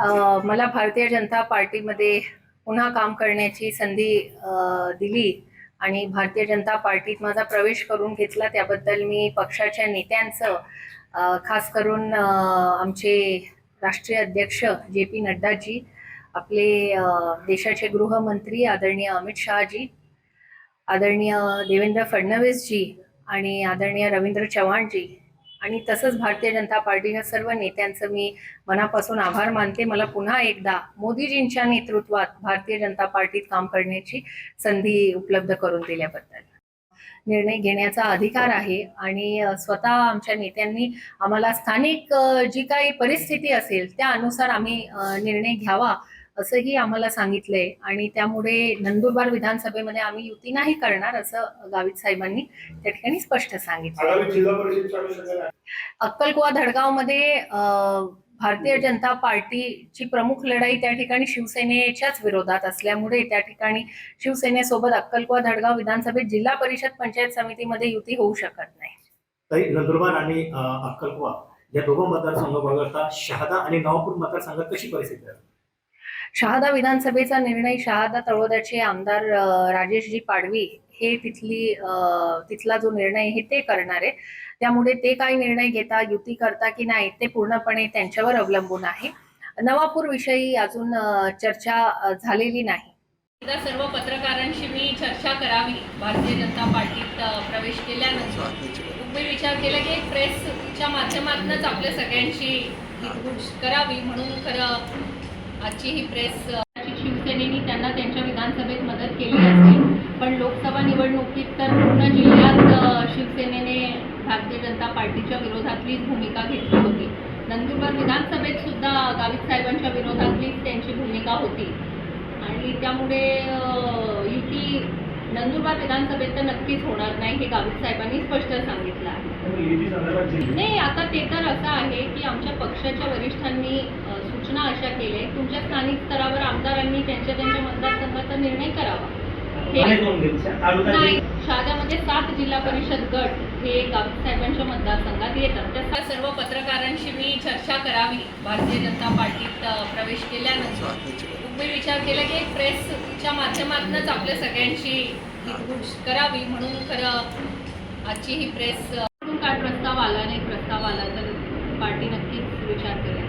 मला भारतीय जनता पार्टीमध्ये पुन्हा काम करण्याची संधी दिली आणि भारतीय जनता पार्टीत माझा प्रवेश करून घेतला. त्याबद्दल मी पक्षाच्या नेत्यांचं खास करून आमचे राष्ट्रीय अध्यक्ष जे पी नड्डाजी आपले देशाचे गृहमंत्री आदरणीय अमित शहाजी आदरणीय देवेंद्र फडणवीसजी आणि आदरणीय रवींद्र चव्हाणजी आणि तसंच भारतीय जनता पार्टीच्या सर्व नेत्यांचं मी मनापासून आभार मानते. मला पुन्हा एकदा मोदीजींच्या नेतृत्वात भारतीय जनता पार्टीत काम करण्याची संधी उपलब्ध करून दिल्याबद्दल निर्णय घेण्याचा अधिकार आहे आणि स्वतः आमच्या नेत्यांनी आम्हाला स्थानिक जी काही परिस्थिती असेल त्या अनुसार आम्ही निर्णय घ्यावा असंही आम्हाला सांगितलंय. आणि त्यामुळे नंदुरबार विधानसभेमध्ये आम्ही युती नाही करणार असं गावित साहेबांनी त्या ठिकाणी स्पष्ट सांगितलं. अक्कलकुवा धडगावमध्ये भारतीय जनता पार्टीची प्रमुख लढाई त्या ठिकाणी शिवसेनेच्याच विरोधात असल्यामुळे त्या ठिकाणी शिवसेनेसोबत अक्कलकुवा धडगाव विधानसभेत जिल्हा परिषद पंचायत समितीमध्ये युती होऊ शकत नाही. नंदुरबार आणि अक्कलकुवा या दोघं मतदारसंघ वगळता शहादा आणि नवापूर मतदारसंघात कशी परिस्थिती आहे? शहादा विधानसभेचा निर्णय शहादा तळोद्याचे आमदार राजेशजी पाडवी हे तिथली तिथला जो निर्णय आहे ते करणार. आहे त्यामुळे ते काय निर्णय घेता युती करता की नाही ते पूर्णपणे त्यांच्यावर अवलंबून आहे. नवापूर विषयी अजून चर्चा झालेली नाही. एकदा सर्व पत्रकारांशी मी चर्चा करावी. भारतीय जनता पार्टीत प्रवेश केल्यानंतर मी विचार केला की एक प्रेसच्या माध्यमातूनच आपल्या सगळ्यांशी करावी म्हणून खरं आजची ही प्रेस शिवसेनेने त्यांना त्यांच्या विधानसभेत मदत केली असेल पण लोकसभा निवडणुकीत तर पूर्ण जिल्ह्यात शिवसेनेने भारतीय जनता पार्टीच्या विरोधातलीच भूमिका घेतली होती. नंदुरबार विधानसभेत सुद्धा गावित साहेबांच्या विरोधातलीच त्यांची भूमिका होती. आणि त्यामुळे युती नंदुरबार विधानसभेत तर नक्कीच होणार नाही हे गावित साहेबांनी स्पष्ट सांगितलं आहे. नाही आता ते तर असं आहे की आमच्या पक्षाच्या वरिष्ठांनी केल्या आहेत, तुमच्या स्थानिक स्तरावर आमदारांनी त्यांच्या त्यांच्या मतदारसंघाचा निर्णय करावा. नाही शहाद्यामध्ये सात जिल्हा परिषद गट हे साहेबांच्या मतदारसंघात येतात. त्या सर्व पत्रकारांशी मी चर्चा करावी. भारतीय जनता पार्टीत प्रवेश केल्यानंतर. मी विचार केला की प्रेसच्या माध्यमातूनच आपल्या सगळ्यांशी हितगुज करावी म्हणून खरं आजची ही प्रेस काय प्रस्ताव आला नाही प्रस्ताव आला तर पार्टी नक्कीच विचार करेल.